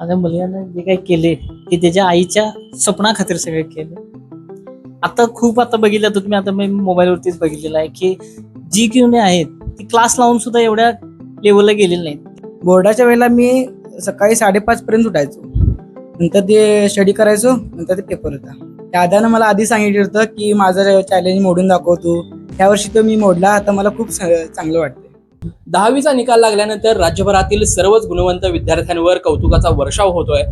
माझ्या मुलग्यानं जे काही केले ते त्याच्या आईच्या स्वप्ना खातीर सगळे केले. आता खूप आता बघितलं तर तुम्ही आता मी मोबाईलवरतीच बघितलेलं आहे की जी किवने आहेत ती क्लास लावून सुद्धा एवढ्या लेवलला गेलेली नाहीत. बोर्डाच्या वेळेला मी सकाळी साडेपाच पर्यंत उठायचो. नंतर ते स्टडी करायचो नंतर ते पेपर होता. दादानं मला आधी सांगितलं होतं की माझं चॅलेंज मोडून दाखवतो ह्या वर्षी तो मी मोडला आता मला खूप चांगलं वाटतं दहावीचा निकाल लागल्यानंतर राज्यभरातील सर्वच गुणवंत विद्यार्थ्यांवर कौतुकाचा वर्षाव होतोय.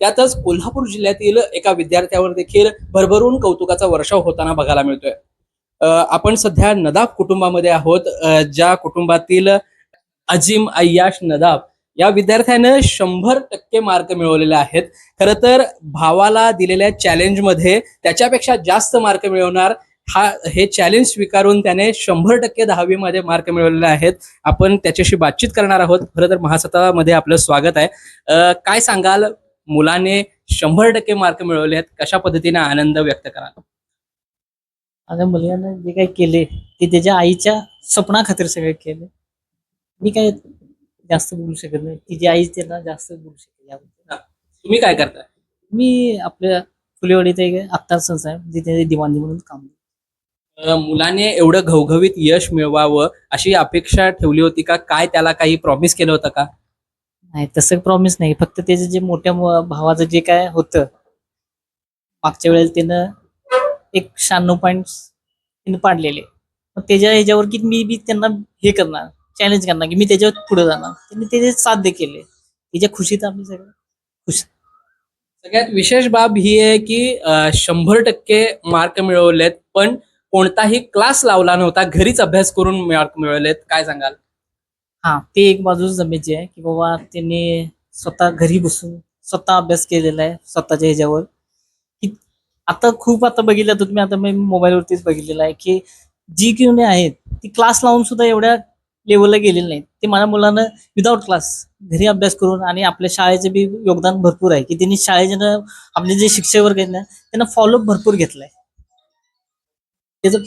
त्यातच कोल्हापूर जिल्ह्यातील एका विद्यार्थ्यावर देखील भरभरून कौतुकाचा वर्षाव होताना बघायला मिळतोय. अं, आपण सध्या नदाब कुटुंबामध्ये आहोत. ज्या कुटुंबातील अजिम अय्याश नदाब या विद्यार्थ्यानं शंभर टक्के मार्क मिळवलेले आहेत. खरं तर भावाला दिलेल्या चॅलेंजमध्ये त्याच्यापेक्षा जास्त मार्क मिळवणार हा हे चॅलेंज स्वीकारून त्याने शंभर टक्के दहावीमध्ये मार्क मिळवलेले आहेत. आपण त्याच्याशी बातचीत करणार आहोत. खरं तर महासत्तामध्ये आपलं स्वागत आहे. काय सांगाल? मुलाने शंभर टक्के मार्क मिळवले आहेत. कशा पद्धतीने आनंद व्यक्त कराल? माझ्या मुलग्यानं जे काही केले ते त्याच्या आईच्या स्वप्ना खातीर सगळे केले. मी काय जास्त बोलू शकत नाही. तिची आई त्यांना जास्त बोलू शकते तुम्ही काय करताय? मी आपल्या फुलेवाडीत एक अत्तार संस्था आहे जिथे दिवाणी म्हणून काम करतो. मुलाने एवढं घवघवीत यश मिळवावं अशी अपेक्षा ठेवली होती का? काय त्याला काही प्रॉमिस केलं होतं का? नाही तसं प्रॉमिस नाही. फक्त त्याचं जे मोठ्या मु- भावाचं जे काय होतं मागच्या वेळेला त्यानं एक शहाण्णव पॉईंट त्यानं पाडलेले. मग त्याच्या ह्याच्यावर की मी बी त्यांना हे करणार चॅलेंज करणार की मी त्याच्यावर पुढे जाणार. त्यांनी त्याचे साध्य केले. त्याच्या खुशीत आम्ही सगळं खुश. सगळ्यात विशेष बाब ही आहे की अं, शंभर टक्के मार्क मिळवलेत पण कोणताही क्लास लावला नव्हता घरीच अभ्यास करून मार्क मिळवलेत. काय सांगाल? हा ते एक बाजू जमेची आहे की बाबा त्यांनी स्वतः घरी बसून स्वतः अभ्यास केलेला आहे स्वतःच्या ह्याच्यावर. की आता खूप आता बघितलं तर तुम्ही आता मी मोबाईलवरतीच बघितलेलं आहे की जी क्यूने आहेत ती क्लास लावून सुद्धा एवढ्या लेवलला गेलेली नाहीत. ते माझ्या मुलानं विदाऊट क्लास घरी अभ्यास करून आणि आपल्या शाळेचे बी योगदान भरपूर आहे की त्यांनी शाळेच्या आपले जे शिक्षक वर्ग आहेत ना त्यांना फॉलोअप भरपूर घेतलाय. त्याचं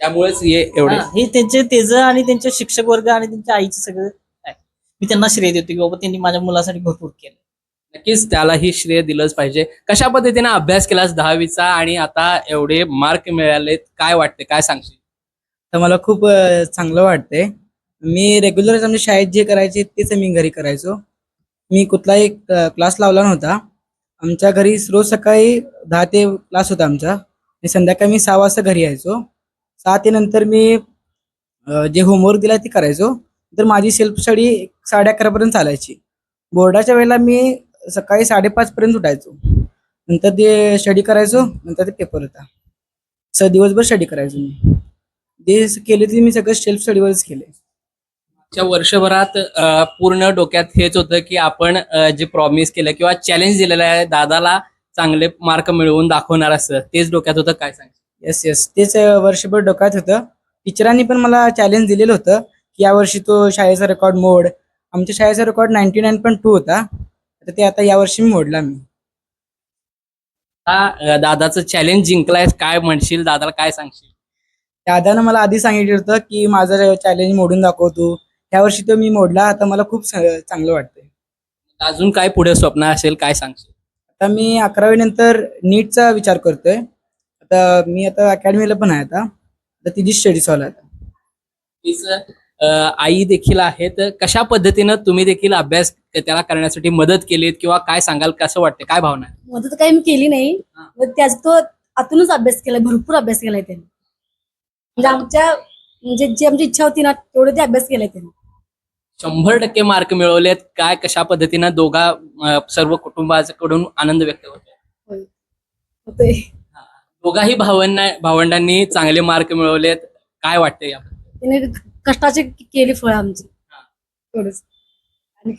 त्यामुळेच हे एवढे हा, हे त्यांचे त्याचं आणि त्यांचे शिक्षक वर्ग आणि त्यांच्या आईचं सगळं आहे. मी त्यांना श्रेय देतो की बाबा त्यांनी माझ्या मुलासाठी भरपूर केलं. नक्कीच त्यालाही श्रेय दिलंच पाहिजे. कशा पद्धतीने अभ्यास केलास दहावीचा आणि आता एवढे मार्क मिळालेत काय वाटते काय सांगशील? तर मला खूप अं, चांगलं वाटतंय. मी रेग्युलर आमच्या शाळेत जे करायचे तेच मी घरी करायचो. मी कुठलाही क्लास लावला नव्हता. आमच्या घरी रोज सकाळी दहा ते क्लास होता आमचा. आणि संध्याकाळी मी सहा वाजता घरी यायचो. सहा ते नंतर मी जे होमवर्क दिला ते करायचो. तर माझी सेल्फ स्टडी साडे अकरापर्यंत चालायची. बोर्डाच्या वेळेला मी सकाळी साडेपाचपर्यंत उठायचो. नंतर ते स्टडी करायचो नंतर ते पेपर होता. स दिवसभर स्टडी करायचो मी. जे केले ते मी सगळं सेल्फ स्टडीवरच केले. च्या वर्षभरात पूर्ण डोक्यात हेच होतं की आपण जे प्रॉमिस केलं किंवा चॅलेंज दिलेलं आहे दादाला चांगले मार्क मिळवून दाखवणार असं. तेच डोक्यात होतं काय सांग येस येस तेच वर्षभर डोक्यात होतं. टीचरांनी पण मला चॅलेंज दिलेलं होतं की यावर्षी तो शाळेचा रेकॉर्ड मोड. आमच्या शाळेचा record ninety nine point two होता. तर ते आता यावर्षी मी मोडला मी. दादाचं चॅलेंज जिंकलाय काय म्हणशील? दादाला काय सांगशील? दादानं मला आधी सांगितलं होतं की माझं चॅलेंज मोडून दाखव तू. ह्या वर्षी तो मी मोडला आता मला खूप चांगलं वाटतंय. अजून काय पुढे स्वप्न असेल काय सांगशील? आता मी अकरावी नंतर नीटचा विचार करतोय. आता मी आता अकॅडमीला पण आहे आता. आता तिची स्टडी चालू आहे आता तीच अं, आई देखील आहेत. कशा पद्धतीनं तुम्ही देखील अभ्यास त्याला करण्यासाठी मदत केलीत किंवा काय सांगाल कसं वाटतं काय भावना आहे? मदत काही मी केली नाही. हा. त्याचा तो आतूनच अभ्यास केलाय भरपूर अभ्यास केलाय त्याने. म्हणजे आमच्या म्हणजे जी आमची इच्छा होती ना तेवढे ते अभ्यास केलाय त्याने. शंभर टक्के मार्क मिळवलेत. काय कशा पद्धतीनं दोघा अं, सर्व कुटुंबाकडून आनंद व्यक्त होतो होते दोघाही भावंडा भावंडांनी चांगले मार्क मिळवलेत. काय वाटतं या त्याने कष्टाची केली फळं आमची. एवढंच. आणि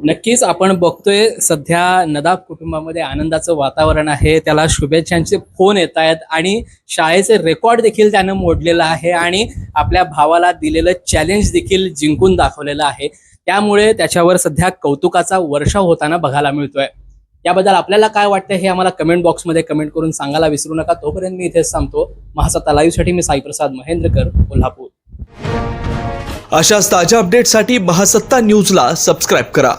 नक्कीच आपण बघतोय सध्या नदाब कुटुंबामध्ये आनंदाचं वातावरण आहे त्याला शुभेच्छांचे फोन येत आहेत आणि शाळेचे रेकॉर्ड देखील त्यानं मोडलेलं आहे आणि आपल्या भावाला दिलेलं चॅलेंज देखील जिंकून दाखवलेलं आहे. त्यामुळे त्याच्यावर सध्या कौतुकाचा वर्षाव होताना बघायला मिळतोय. याबद्दल आपल्याला काय वाटतं हे आम्हाला कमेंट बॉक्समध्ये कमेंट करून सांगायला विसरू नका. तोपर्यंत मी इथेच सांगतो महासत्ता लाईव्हसाठी मी साईप्रसाद महेंद्रकर कोल्हापूर. अशाच ताज्या अपडेटसाठी महासत्ता न्यूजला सबस्क्राईब करा.